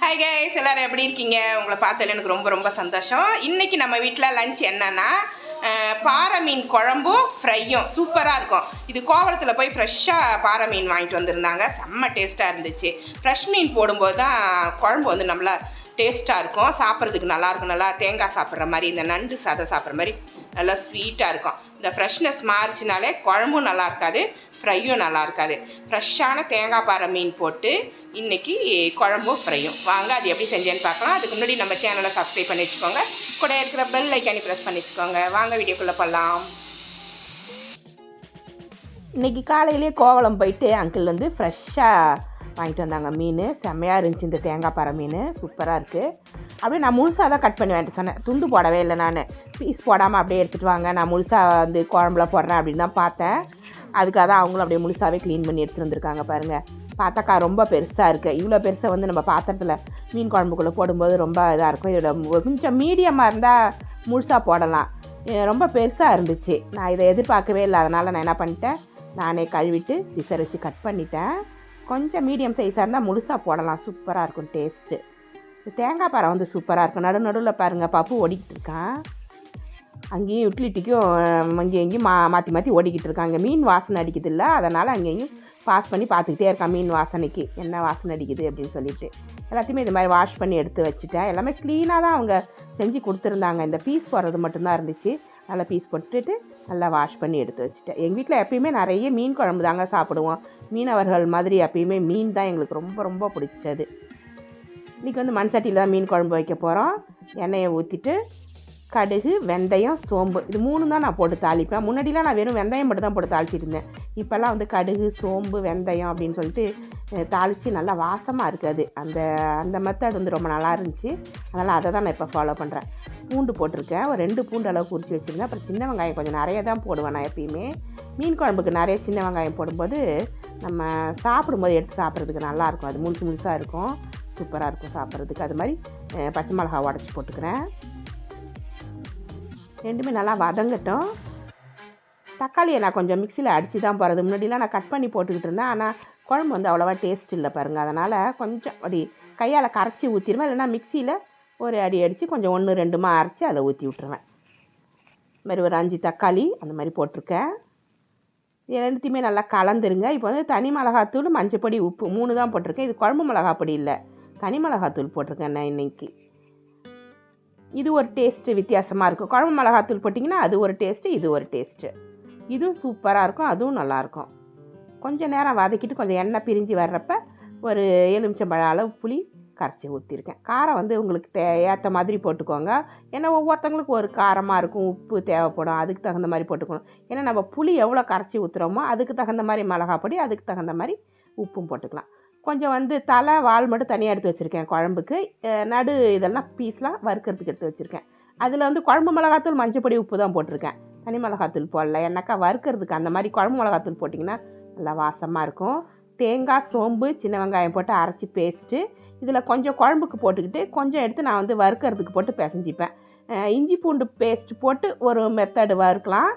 Hi guys எல்லோரும் எப்படி இருக்கீங்க? உங்களை பார்த்ததுல எனக்கு ரொம்ப ரொம்ப சந்தோஷம். இன்றைக்கி நம்ம வீட்டில் லஞ்ச் என்னன்னா பாறை மீன் குழம்பும் ஃப்ரையும் சூப்பராக இருக்கும். இது கோவளத்தில் போய் ஃப்ரெஷ்ஷாக பாறை மீன் வாங்கிட்டு வந்திருந்தாங்க. செம்ம டேஸ்ட்டாக இருந்துச்சு. ஃப்ரெஷ் மீன் போடும்போது தான் குழம்பு வந்து நம்மள டேஸ்ட்டாக இருக்கும். சாப்பிட்றதுக்கு நல்லாயிருக்கும் நல்லா தேங்காய் சாப்பிட்ற மாதிரி இந்த நண்டு சாதம் சாப்பிட்ற மாதிரி நல்லா ஸ்வீட்டாக இருக்கும். இந்த ஃப்ரெஷ்னஸ் மாறிச்சினாலே குழம்பும் நல்லா இருக்காது ஃப்ரையும் நல்லா இருக்காது. ஃப்ரெஷ்ஷான தேங்காய் பாறை மீன் போட்டு இன்னைக்கு குழம்பும் ஃப்ரையும் வாங்க அது எப்படி செஞ்சேன்னு பார்க்கலாம். அதுக்கு முன்னாடி நம்ம சேனலை சப்ஸ்கிரைப் பண்ணி வச்சுக்கோங்க. கூட இருக்கிற பெல் ஐக்கானி ப்ரெஸ் பண்ணி வச்சுக்கோங்க. வாங்க வீடியோக்குள்ளே போகலாம் இன்றைக்கி காலையிலே கோவளம் போயிட்டு அங்கிள் வந்து ஃப்ரெஷ்ஷாக வாங்கிட்டு வந்தாங்க. மீன். செம்மையாக இருந்துச்சு இந்த தேங்காய் பாறை மீன். சூப்பராக இருக்குது அப்படியே நான் முழுசாக தான் கட் பண்ணி வேண்டிட்டு சொன்னேன். துண்டு போடவே இல்லை நான். பீஸ் போடாமல் அப்படியே எடுத்துகிட்டு வாங்க. நான் முழுசாக வந்து குழம்புல போடுறேன் அப்படின்னு தான் பார்த்தேன். அதுக்காக தான் அவங்களும் அப்படியே முழுசாகவே க்ளீன் பண்ணி எடுத்துகிட்டு வந்திருக்காங்க பாருங்கள் பார்த்தாக்கா ரொம்ப பெருசாக இருக்குது இவ்வளோ பெருசாக வந்து நம்ம பாத்திரத்தில் மீன் குழம்புக்குள்ளே போடும்போது ரொம்ப இதாக இருக்கும். இதோட கொஞ்சம் மீடியமாக இருந்தால் முழுசாக போடலாம். ரொம்ப பெருசாக இருந்துச்சு. நான் இதை எதிர்பார்க்கவே இல்லை. அதனால் நான் என்ன பண்ணிட்டேன்? நானே கழுவிட்டு சிசர் வச்சு கட் பண்ணிட்டேன். கொஞ்சம் மீடியம் சைஸாக இருந்தால் முழுசாக போடலாம். சூப்பராக இருக்கும் டேஸ்ட்டு தேங்காய் பாறை வந்து சூப்பராக இருக்கும். நடு நடுவில் பாருங்கள் பப்பு ஓடிக்கிட்டு இருக்கான். அங்கேயும் யூட்டிலிட்டிக்கும் அங்கேயும் இங்கேயும் மா மாற்றி மாற்றி ஓடிக்கிட்டு இருக்காங்க மீன் வாசனை அடிக்குது இல்லை? அதனால் அங்கேயும் பாஸ் பண்ணி பார்த்துக்கிட்டே இருக்கான் மீன் வாசனைக்கு. என்ன வாசனை அடிக்குது அப்படின்னு சொல்லிட்டு. எல்லாத்தையுமே இது மாதிரி வாஷ் பண்ணி எடுத்து வச்சுட்டேன். எல்லாமே க்ளீனாக தான் அவங்க செஞ்சு கொடுத்துருந்தாங்க. இந்த பீஸ் போடுறது மட்டும்தான் இருந்துச்சு. நல்லா பீஸ் போட்டுட்டு நல்லா வாஷ் பண்ணி எடுத்து வச்சுட்டேன். எங்கள் வீட்டில் எப்பயுமே நிறைய மீன் குழம்பு தாங்க சாப்பிடுவோம். மீனவர்கள் மாதிரி எப்பயுமே மீன் தான் எங்களுக்கு ரொம்ப ரொம்ப பிடிச்சது. இன்றைக்கி வந்து மண் சட்டியில் தான் மீன் குழம்பு வைக்க போகிறோம் எண்ணெயை ஊற்றிட்டு கடுகு வெந்தயம் சோம்பு இது மூணு தான் நான் போட்டு தாளிப்பேன். முன்னாடிலாம் நான் வெறும் வெந்தயம் மட்டும் தான் போட்டு தாளிச்சிட்டு இருந்தேன். இப்போல்லாம் வந்து கடுகு சோம்பு வெந்தயம் அப்படின்னு சொல்லிட்டு தாளித்து நல்லா வாசமாக இருக்காது. அந்த அந்த மெத்தட் வந்து ரொம்ப நல்லா இருந்துச்சு. அதனால் அதை தான் நான் இப்போ ஃபாலோ பண்ணுறேன் பூண்டு போட்டிருக்கேன். ஒரு ரெண்டு பூண்டு அளவு குறித்து வச்சுருந்தேன். அப்புறம் சின்ன வெங்காயம் கொஞ்சம் நிறைய தான் போடுவேன் நான் எப்பயுமே. மீன் குழம்புக்கு நிறைய சின்ன வெங்காயம் போடும்போது நம்ம சாப்பிடும்போது எடுத்து சாப்பிட்றதுக்கு நல்லாயிருக்கும். அது முழுசு முழுசாக இருக்கும். சூப்பராக இருக்கும் சாப்பிட்றதுக்கு. அது மாதிரி பச்சை மிளகா உடச்சி போட்டுக்கிறேன். ரெண்டுமே நல்லா வதங்கட்டும். தக்காளியை நான் கொஞ்சம் மிக்சியில் அடித்து தான் போகிறது முன்னாடிலாம் நான் கட் பண்ணி போட்டுக்கிட்டு இருந்தேன். ஆனால் குழம்பு வந்து அவ்வளோவா டேஸ்ட் இல்லை பாருங்கள் அதனால் கொஞ்சம் அப்படி கையால் கரைச்சி ஊற்றிடுவேன் இல்லைன்னா மிக்சியில் ஒரு அடி அடித்து கொஞ்சம் ஒன்று ரெண்டுமா அரைச்சி அதில் ஊற்றி விட்ருவேன் இது மாதிரி ஒரு அஞ்சு தக்காளி அந்த மாதிரி போட்டிருக்கேன். இது ரெண்டுத்தையுமே நல்லா கலந்துருங்க. இப்போ வந்து தனி மிளகாத்தூள் மஞ்சப்பொடி உப்பு மூணு தான் போட்டிருக்கேன். இது குழம்பு மிளகாப்பொடி இல்லை. தனி மிளகாத்தூள் போட்டிருக்கேன் நான் இன்னைக்கு. இது ஒரு டேஸ்ட்டு வித்தியாசமாக இருக்கும். குழம்பு மிளகாத்தூள் போட்டிங்கன்னா அது ஒரு டேஸ்ட்டு இது ஒரு டேஸ்ட்டு. இதுவும் சூப்பராக இருக்கும் அதுவும் நல்லாயிருக்கும் கொஞ்சம் நேரம் வதக்கிட்டு கொஞ்சம் எண்ணெய் பிரிஞ்சு வர்றப்ப ஒரு எலுமிச்சம்பழம் அளவு புளி கரைச்சி ஊற்றிருக்கேன் காரம் வந்து உங்களுக்கு தே ஏற்ற மாதிரி போட்டுக்கோங்க. ஏன்னா ஒவ்வொருத்தவங்களுக்கு ஒரு காரமாக இருக்கும் உப்பு தேவைப்படும் அதுக்கு தகுந்த மாதிரி போட்டுக்கணும். ஏன்னா நம்ம புளி எவ்வளோ கரைச்சி ஊற்றுறோமோ அதுக்கு தகுந்த மாதிரி மிளகா பொடி அதுக்கு தகுந்த மாதிரி உப்பும் போட்டுக்கலாம். கொஞ்சம் வந்து தலை வால் மட்டும் தனியாக எடுத்து வச்சுருக்கேன் குழம்புக்கு. நடு இதெல்லாம் பீஸ்லாம் வறுக்கிறதுக்கு எடுத்து வச்சுருக்கேன். அதில் வந்து குழம்பு மிளகாத்தூள் மஞ்சப்பொடி உப்பு தான் போட்டிருக்கேன். தனி மிளகாத்தூள் போடல. என்னக்கா வறுக்கிறதுக்கு அந்த மாதிரி குழம்பு மிளகாத்தூள் போட்டிங்கன்னா நல்லா வாசமாக இருக்கும். தேங்காய் சோம்பு சின்ன வெங்காயம் போட்டு அரைச்சி பேஸ்ட்டு இதில் கொஞ்சம் குழம்புக்கு போட்டுக்கிட்டு கொஞ்சம் எடுத்து நான் வந்து வறுக்கிறதுக்கு போட்டு பிசைஞ்சிப்பேன். இஞ்சி பூண்டு பேஸ்ட் போட்டு ஒரு மெத்தடு வறுக்கலாம்.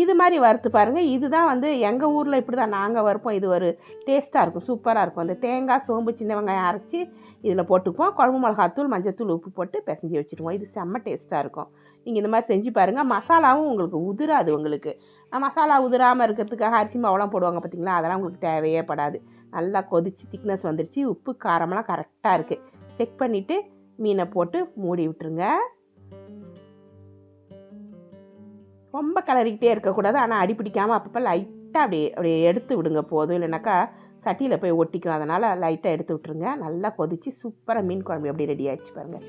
இது மாதிரி வறுத்து பாருங்கள் இதுதான் வந்து எங்கள் ஊரில் இப்படி தான் நாங்கள் வறுப்போம். இது ஒரு டேஸ்ட்டாக இருக்கும். சூப்பராக இருக்கும். அந்த தேங்காய் சோம்பு சின்ன வெங்காயம் அரைச்சி இதில் போட்டுப்போம் குழம்பு மிளகாத்தூள் மஞ்சத்தூள் உப்பு போட்டு பிசைஞ்சி வச்சுருவோம் இது செம்ம டேஸ்ட்டாக இருக்கும். நீங்கள் இந்த மாதிரி செஞ்சு பாருங்கள் மசாலாவும் உங்களுக்கு உதிராது உங்களுக்கு. மசாலா உதிராமல் இருக்கிறதுக்காக அரிசி மாவுலாம் போடுவாங்க பார்த்தீங்களா அதெல்லாம் உங்களுக்கு தேவையே படாது. நல்லா கொதிச்சு திக்னஸ் வந்துருச்சு. உப்பு காரமெல்லாம் கரெக்டாக இருக்குது செக் பண்ணிவிட்டு மீனை போட்டு மூடி விட்டுருங்க. ரொம்ப கலரிக்கிட்டே இருக்கக்கூடாது. ஆனால் அடி பிடிக்காமல் அப்பப்போ லைட்டாக அப்படியே அப்படியே எடுத்து விடுங்க போதும். இல்லைனாக்கா சட்டியில் போய் ஒட்டிக்கும். அதனால் லைட்டாக எடுத்து விட்ருங்க நல்லா கொதித்து சூப்பராக மீன் குழம்பு எப்படி ரெடி ஆகிடுச்சு பாருங்கள்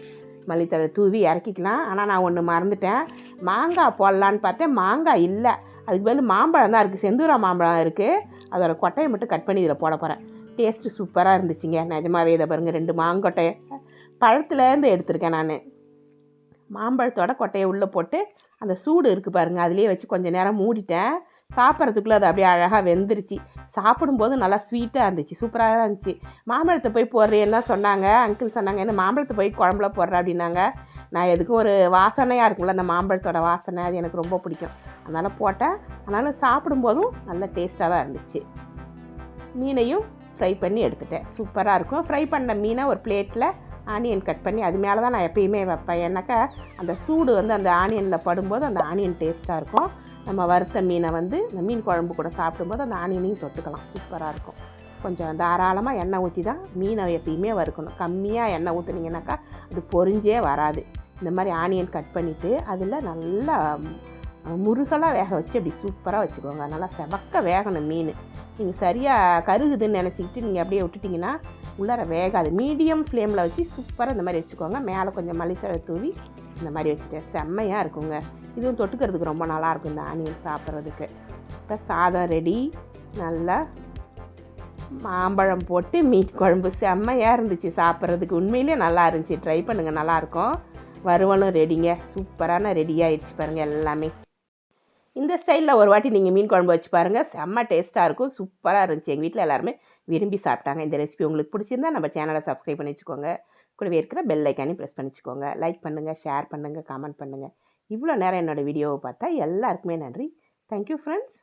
மல்லித்தழை தூவி இறக்கிக்கலாம். ஆனால் நான் ஒன்று மறந்துட்டேன். மாங்காய் போடலான்னு பார்த்தேன். மாங்காய் இல்லை. அதுக்கு பதில் மாம்பழம் தான் இருக்குது செந்தூரா மாம்பழம் இருக்குது அதோடய கொட்டையை மட்டும் கட் பண்ணி இதில் போட போகிறேன் டேஸ்ட்டு சூப்பராக இருந்துச்சுங்க. நிஜமாவே இதை பாருங்கள் ரெண்டு மாங்கொட்டையை பழத்துலேருந்து எடுத்திருக்கேன் நான். மாம்பழத்தோட கொட்டையை உள்ளே போட்டு அந்த சூடு இருக்குது பாருங்கள் அதுலேயே வச்சு கொஞ்சம் நேரம் மூடிட்டேன். சாப்பிட்றதுக்குள்ளே அது அப்படியே அழகாக வெந்துருச்சு. சாப்பிடும்போது நல்லா ஸ்வீட்டாக இருந்துச்சு சூப்பராக இருந்துச்சு. மாம்பழத்தை போய் போடுறேன்னு தான் சொன்னாங்க அங்கிள் சொன்னாங்க என்ன மாம்பழத்தை போய் குழம்புல போடுற? அப்படின்னாங்க. நான் எதுக்கும் ஒரு வாசனையாக இருக்கும்ல அந்த மாம்பழத்தோட வாசனை அது எனக்கு ரொம்ப பிடிக்கும். அதனால் போட்டேன். அதனால் சாப்பிடும்போதும் நல்ல டேஸ்ட்டாக தான் இருந்துச்சு. மீனையும் ஃப்ரை பண்ணி எடுத்துட்டேன். சூப்பராக இருக்கும். ஃப்ரை பண்ண மீனை ஒரு பிளேட்டில் ஆனியன் கட் பண்ணி அது மேலே தான் நான் எப்பயுமே வைப்பேன். ஏன்னாக்கா அந்த சூடு வந்து அந்த ஆனியனில் படும்போது அந்த ஆனியன் டேஸ்ட்டாக இருக்கும். நம்ம வறுத்த மீனை வந்து இந்த மீன் குழம்பு கூட சாப்பிடும்போது அந்த ஆனியனையும் தொட்டுக்கலாம். சூப்பராக இருக்கும். கொஞ்சம் தாராளமாக எண்ணெய் ஊற்றி தான் மீனை எப்பயுமே வறுக்கணும். கம்மியாக எண்ணெய் ஊற்றுனீங்கனாக்கா அது பொறிஞ்சே வராது. இந்த மாதிரி ஆனியன் கட் பண்ணிவிட்டு அதில் நல்லா முருகலாக வேக வச்சு அப்படி சூப்பராக வச்சுக்கோங்க. நல்லா செவக்க வேகணும் மீன். நீங்கள் சரியாக கருகுதுன்னு நினச்சிக்கிட்டு நீங்கள் அப்படியே விட்டுட்டிங்கன்னா உள்ளார வேகாது. மீடியம் ஃப்ளேமில் வச்சு சூப்பராக இந்த மாதிரி வச்சுக்கோங்க. மேலே கொஞ்சம் மல்லித்தழை தூவி இந்த மாதிரி வச்சுட்டேன் செம்மையாக இருக்குங்க. இதுவும் தொட்டுக்கிறதுக்கு ரொம்ப நல்லாயிருக்கும் இந்த ஆனியன் சாப்பிட்றதுக்கு. இப்போ சாதம் ரெடி நல்லா மாம்பழம் போட்டு மீன் குழம்பு செம்மையாக இருந்துச்சு சாப்பிட்றதுக்கு. உண்மையிலேயே நல்லா இருந்துச்சு. ட்ரை பண்ணுங்கள் நல்லாயிருக்கும் வருவனும் ரெடிங்க சூப்பரான ரெடி ஆயிடுச்சு பாருங்கள் எல்லாமே. இந்த ஸ்டைலில் ஒரு வாட்டி நீங்கள் மீன் குழம்பு வச்சு பாருங்கள் செம்ம டேஸ்ட்டாக இருக்கும். சூப்பராக இருந்துச்சு. எங்கள் வீட்டில் எல்லாருமே விரும்பி சாப்பிட்டாங்க. இந்த ரெசிபி உங்களுக்கு பிடிச்சிருந்தா நம்ம சேனலை சப்ஸ்கிரைப் பண்ணி வச்சுக்கோங்க. கூடவே இருக்கிற பெல் ஐக்கானையும் ப்ரெஸ் பண்ணிச்சுக்கோங்க. லைக் பண்ணுங்கள் ஷேர் பண்ணுங்கள் கமெண்ட் பண்ணுங்கள் இவ்வளோ நேரம் என்னோடய வீடியோவை பார்த்தா எல்லாருக்குமே நன்றி. Thank you friends